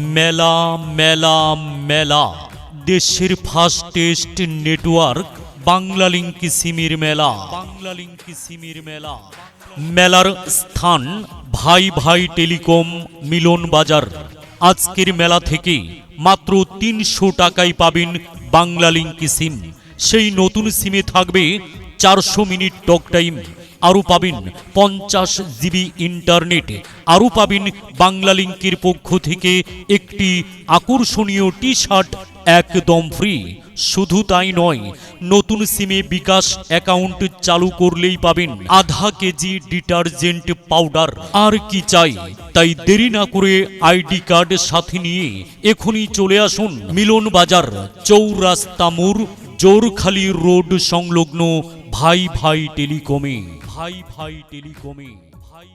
মেলা মেলা মেলা। দেশের ফাস্টেস্ট নেটওয়ার্ক বাংলা লিঙ্ক সিমির মেলা। বাংলা লিঙ্ক সিমির মেলা। মেলার স্থান ভাই ভাই টেলিকম মিলন বাজার। আজকের মেলা থেকে মাত্র তিনশো টাকায় পাবেন বাংলা লিঙ্ক সিম। সেই নতুন সিমে থাকবে চারশো মিনিট টক টাইম। আরও পাবেন পঞ্চাশ জিবি ইন্টারনেট। আরও পাবেন বাংলা লিঙ্কের পক্ষ থেকে একটি আকর্ষণীয় টি শার্ট একদম ফ্রি। শুধু তাই নয়, নতুন সিমে বিকাশ অ্যাকাউন্ট চালু করলেই পাবেন আধা কেজি ডিটারজেন্ট পাউডার। আর কি চাই? তাই দেরি না করে আইডি কার্ড সাথে নিয়ে এখনই চলে আসুন মিলন বাজার চৌরাস্তা মোড়, জোরখালি রোড সংলগ্ন ভাই ভাই টেলিকমে। ভাই ভাই টেলিকমে ভাই